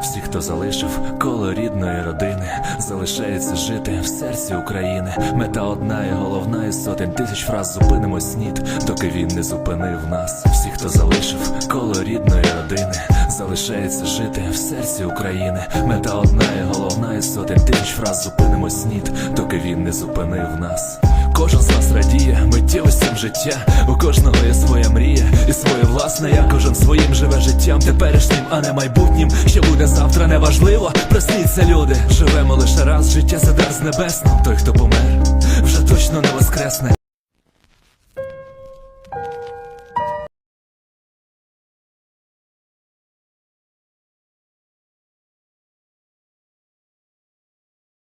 Всі, хто залишив коло рідної родини, залишається жити в серці України. Мета одна і головна із сотень тисяч фраз зупинимо снід, доки він не зупинив нас. Всі, хто залишив коло рідної залишається жити в серці України. Мета одна і головна із сотень тисяч фраз зупинимо снід, доки він не зупинив нас. Кожен з нас радіє миттєвостям життя. У кожного є своя мрія і своє власне. Я кожен своїм живе життям, теперішнім, а не майбутнім. Що буде завтра, неважливо. Просніться, люди. Живемо лише раз. Життя це дар з небесного. Той, хто помер, вже точно не воскресне.